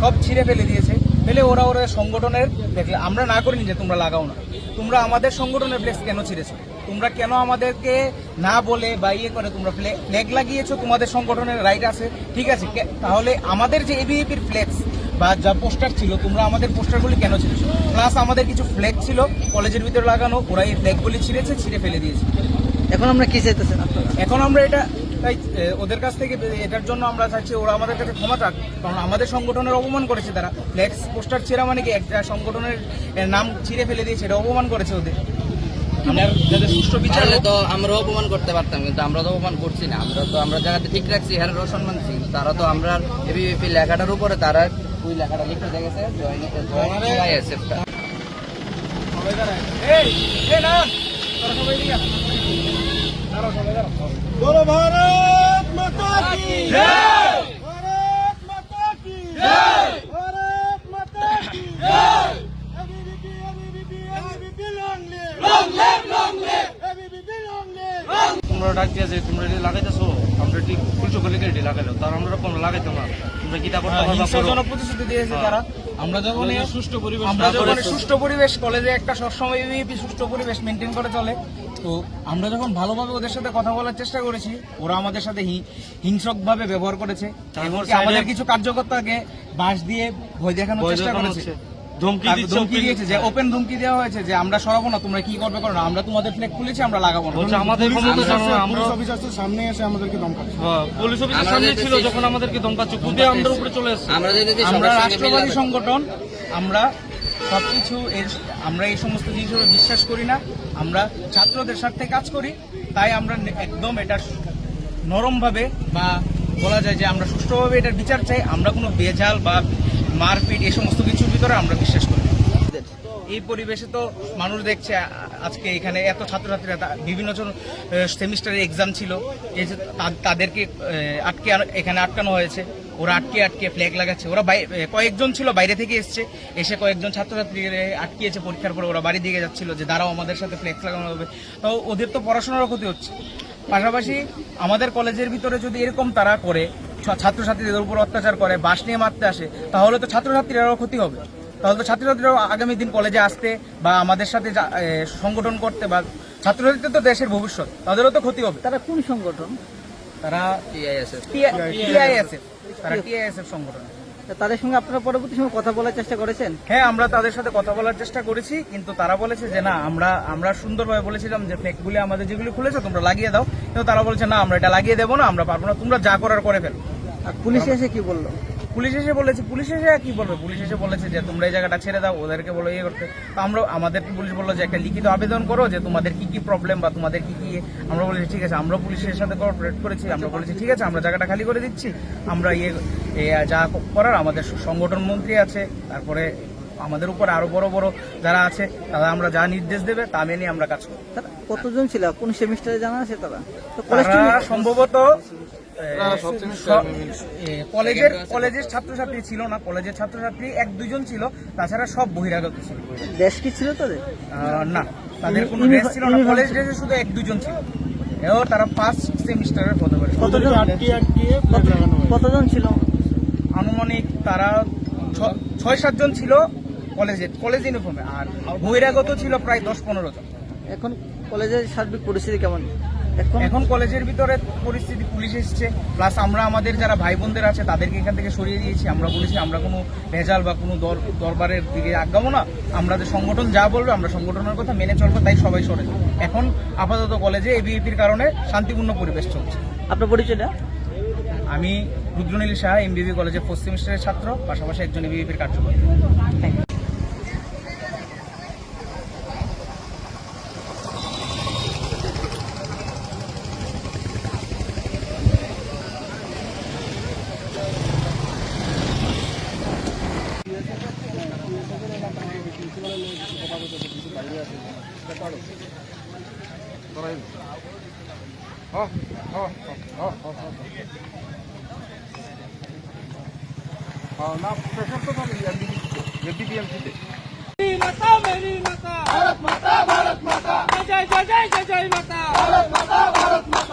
সব ছিঁড়ে ফেলে দিয়েছে। ফেলে ওরা ওরা সংগঠনের দেখলে আমরা না করিনি যে তোমরা লাগাও না। তোমরা আমাদের সংগঠনের ফ্লেক্স কেন ছিঁড়েছো? তোমরা কেন আমাদেরকে না বলে বা ইয়ে করে তোমরা ফ্ল্যাগ লাগিয়েছো? তোমাদের সংগঠনের রাইট আছে। ঠিক আছে তাহলে আমাদের যে এবিএপির ফ্লেক্স বা যা পোস্টার ছিল তোমরা আমাদের পোস্টারগুলি কেন ছিঁড়েছো? প্লাস আমাদের কিছু ফ্ল্যাগ ছিল কলেজের ভিতরে লাগানো ওরা এই ফ্ল্যাগগুলি ছিঁড়েছে ছিঁড়ে ফেলে দিয়েছে। এখন আমরা কি চাইতেছেন আপনারা? এখন আমরা এটা তাই ওদের কাছ থেকে এটার জন্য আমরা চাইছি ওরা আমাদের কাছে ক্ষমা চাক কারণ আমাদের সংগঠনের অপমান করেছে তারা। ফ্লেক্স পোস্টার ছেঁড়া মানে কি একটা সংগঠনের নাম ছিঁড়ে ফেলে দিয়েছে এটা অপমান করেছে ওদের। তো আমরা অপমান করতে পারতাম কিন্তু আমরা তো অপমান করছি না। আমরা তো আমরা জায়গাতে ঠিক রাখছি হ্যাঁ দিচ্ছি তারা তো আমরা এবিপি লেখাটার উপরে তারা ওই লেখাটা লিখে দেখেছে জয়েন এই না, বলো ভারত মাতা কি ভারত মাতা কি ভারত মাতা কি তোমরা ডাক দিয়েছে তোমরা এটি লাগাইতেছো আমরা ঠিক উল্টো করে এটি লাগাইলো তার আমরা কোনো লাগাইতাম না। তোমরা গীতা করতে হ্যাঁ, হিংসাজনক প্রতিশ্রুতি দিয়েছে হ্যাঁ। তারা। আমরা যখন সুষ্ঠু পরিবেশ আমরা যখন সুষ্ঠু পরিবেশ কলেজে একটা সবসময় সুষ্ঠু পরিবেশ মেনটেন করে চলে। তো আমরা যখন ভালোভাবে ওদের সাথে কথা বলার চেষ্টা করেছি ওরা আমাদের সাথে হিংসক ভাবে ব্যবহার করেছে। আমাদের কিছু কার্যকর্তাকে বাঁশ দিয়ে ভয় দেখানোর চেষ্টা করেছে। ধমকি তারপর দিচ্ছে ধমকি open- দিয়েছে যে ওপেন ধমকি দেওয়া হয়েছে যে আমরা সরাবো না তোমরা কি করবে করো না আমরা তোমাদের ফ্ল্যাগ খুলেছি আমরা লাগাবো না। আমাদের পুলিশ অফিসার সামনে এসে আমাদেরকে ধমকাচ্ছে হ্যাঁ, পুলিশ অফিসের সামনে ছিল যখন আমাদেরকে ধমকাচ্ছে খুদে আমাদের উপরে চলে এসেছে। আমরা রাষ্ট্রবাদী সংগঠন আমরা সবকিছু এর আমরা এই সমস্ত জিনিসগুলো বিশ্বাস করি না। আমরা ছাত্রদের স্বার্থে কাজ করি, তাই আমরা একদম এটা নরমভাবে বা বলা যায় যে আমরা সুষ্ঠুভাবে এটার বিচার চাই। আমরা কোনো বেজাল বা মারপিট এই সমস্ত কিছুর ভিতরে আমরা বিশ্বাস করি। এই পরিবেশে তো মানুষ দেখছে আজকে এখানে এত ছাত্রছাত্রীরা বিভিন্ন সেমিস্টারের এক্সাম ছিল তাদেরকে আটকে এখানে আটকানো হয়েছে। ওরা আটকে আটকে ফ্ল্যাগ লাগাচ্ছে। ওরা কয়েকজন ছিল বাইরে থেকে এসছে। এসে কয়েকজন ছাত্রছাত্রী আটকিয়েছে পরীক্ষার পরে ওরা বাড়ি দিকে যাচ্ছিল যে দাঁড়াও আমাদের সাথে ফ্ল্যাক্স লাগানো হবে। তো ওদের তো পড়াশোনারও ক্ষতি হচ্ছে। পাশাপাশি আমাদের কলেজের ভিতরে যদি এরকম তারা করে ছাত্রছাত্রীদের উপর অত্যাচার করে বাস নিয়ে মারতে আসে তাহলে তো ছাত্রছাত্রীরাও ক্ষতি হবে। তাহলে তো ছাত্রছাত্রীরাও আগামী দিন কলেজে আসতে বা আমাদের সাথে সংগঠন করতে বা ছাত্রছাত্রীদের তো দেশের ভবিষ্যৎ তাদেরও তো ক্ষতি হবে। তারা কোন সংগঠন? তারা TISF টিআইএসএফ তারা টিআইএসএফ সংগঠন। তাদের সঙ্গে আপনারা পরবর্তী সময় কথা বলার চেষ্টা করেছেন? হ্যাঁ আমরা তাদের সাথে কথা বলার চেষ্টা করেছি কিন্তু তারা বলেছে যে না আমরা আমরা সুন্দরভাবে বলেছিলাম যে ফ্লেকগুলি আমাদের যেগুলি খুলেছে তোমরা লাগিয়ে দাও। কিন্তু তারা বলেছে না আমরা এটা লাগিয়ে দেবো না আমরা পারব না তোমরা যা করার করে ফেলো। আর পুলিশ এসে কি বলল? পুলিশ এসে বলেছে পুলিশ এসে কি বলবে? পুলিশ এসে বলেছে যে তোমরা এই জায়গাটা ছেড়ে দাও ওদেরকে বলো ইয়ে করতে। তো আমরা আমাদেরকে পুলিশ বলল যে একটা লিখিত আবেদন করো যে তোমাদের কি কি প্রবলেম বা তোমাদের কি কি ইয়ে। আমরা বলেছি ঠিক আছে আমরা পুলিশের সাথে কোঅপারেট করেছি আমরা বলেছি ঠিক আছে আমরা জায়গাটা খালি করে দিচ্ছি। আমরা ইয়ে যা করার আমাদের সংগঠন মন্ত্রী আছে তারপরে আমাদের উপর আরও বড় বড় যারা আছে তারা আমরা যা নির্দেশ দেবে তা মেনে আমরা কাজ করব। তারা কতজন ছিল? কোন সেমিস্টারে জানা আছে তারা? সম্ভবত কলেজের কলেজের ছাত্রছাত্রী ছিল না কলেজের ছাত্রছাত্রী এক দুজন ছিল তাছাড়া সব বহিরাগত ছিল। দেশ কি ছিল তাদের? না তাদের কোনো ড্রেস ছিল না কলেজ ড্রেসে শুধু এক দুজন ছিল। এও তারা ফার্স্ট সেমিস্টারের হতে পারে কতজন? কতজন ছিল? আনুমানিক তারা ছ- ছয় সাতজন ছিল কলেজে কলেজ ইউনিফর্মে আর বহিরাগত ছিল প্রায় দশ পনেরো জন। এখন কলেজের সার্বিক পরিস্থিতি কেমন? এখন? কলেজের ভিতরে পরিস্থিতি পুলিশ এসছে। প্লাস আমরা আমাদের যারা ভাই বোনদের আছে তাদেরকে এখান থেকে সরিয়ে দিয়েছি। আমরা বলেছি আমরা কোনো ভেজাল বা কোনো দর দরবারের দিকে আগাবো না। আমাদের সংগঠন যা বলবে আমরা সংগঠনের কথা মেনে চলবো তাই সবাই সরে যাবে। এখন আপাতত কলেজে এবিএপির কারণে শান্তিপূর্ণ পরিবেশ চলছে। আপনার পরিচয়টা আমি রুদ্রনীল শাহ এমবিবি কলেজের ফোর্থ সেমিস্টারের ছাত্র পাশাপাশি একজন এবিএপির কার্যকর্তা। پلیٹڈ کراؤں ہا ہا ہا ہا ہا ہا ہا نا پریشن تو رہی ہے جی بی بی ایم سی دے ماں